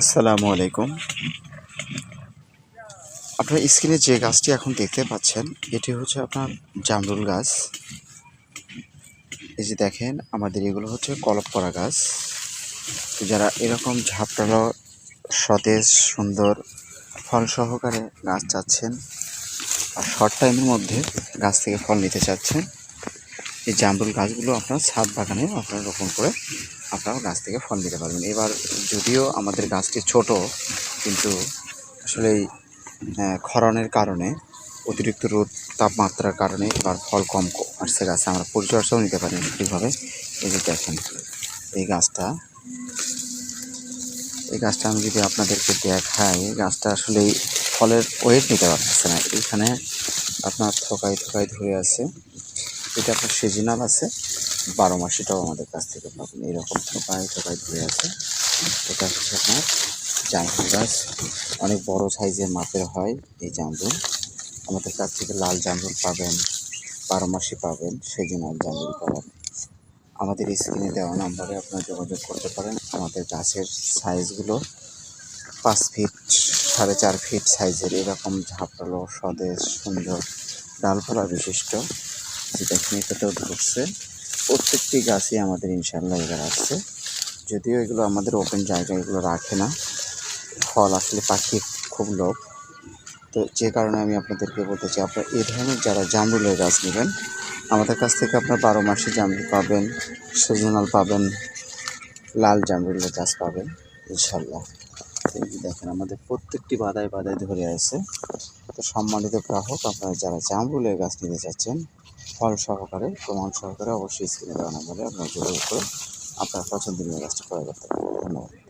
আসসালামু আলাইকুম। আপনার স্ক্রিনে যে গাছটি এখন দেখতে পাচ্ছেন, এটি হচ্ছে আপনার জামরুল গাছ। এই যে দেখেন, আমাদের এগুলো হচ্ছে কলপ করা গাছ যারা এরকম ঝাপটালো, সতেজ, সুন্দর ফল সহকারে গাছ চাচ্ছেন, আর শর্ট টাইমের মধ্যে গাছ থেকে ফল নিতে চাচ্ছেন এই জামরুল গাছগুলো আপনার ছাদ বাগানে আপনারা রোপণ করে আপনারা গাছ থেকে ফল নিতে পারবেন। এবার যদিও আমাদের গাছটি ছোট, কিন্তু আসলে ক্ষরণের কারণে, অতিরিক্ত রোদ তাপমাত্রার কারণে এবার ফল কম আসছে গাছে। আমরা পরিচর্যাও নিতে পারি ঠিকভাবে। এই যে দেখেন, এই গাছটা এই গাছটা আমি যদি আপনাদেরকে দেখাই গাছটা আসলে ফলের ওয়েট নিতে পারতেছে না। এখানে আপনার থকাই থকাই ধরে আছে এটা আপনার সিজনাল আছে। বারো মাসিটাও আমাদের কাছ থেকে পাবেন। এইরকম থোকায় থোকায় ধরে আছে। এটা হচ্ছে আপনার জামরুল গাছ। অনেক বড় সাইজের মাপের হয় এই জামরুল। আমাদের কাছ থেকে লাল জামরুল পাবেন, বারো মাসি পাবেন সিজনাল জামরুল পাবেন। আমাদের স্ক্রিনে দেওয়া নাম্বারে আপনারা যোগাযোগ করতে পারেন। আমাদের গাছের সাইজগুলো পাঁচ ফিট সাড়ে চার ফিট সাইজের। এরকম ঝাপটালো স্বদেশ সুন্দর ডালপালা বিশিষ্ট। যেটা এটাতেও ধরছে প্রত্যেকটি গাছই আমাদের ইনশাল্লাহ এবার আসছে। যদিও এগুলো আমাদের ওপেন জায়গায় এগুলো রাখে না। ফল আসলে পাখি খুব লোভ। তো যে কারণে আমি আপনাদেরকে বলতে চাই, আপনার এই ধরনের যারা জামরুলের গাছ নেবেন, আমাদের কাছ থেকে আপনার বারো মাসে জামরুল পাবেন সিজনাল পাবেন, লাল জামরুলের গাছ পাবেন ইনশাল্লাহ দেখেন, আমাদের প্রত্যেকটি বাদায় বাদায় ধরে আছে। তো সম্মানিত গ্রাহক, আপনারা যারা জামরুলের গাছ নিতে চাচ্ছেন ফল সহকারে, প্রমাণ সহকারে অবশ্যই স্ক্রিনে দেওয়া নাম্বারে আপনার যোগাযোগ করে আপনার পছন্দের গাছটা করা করতে পারে। ধন্যবাদ।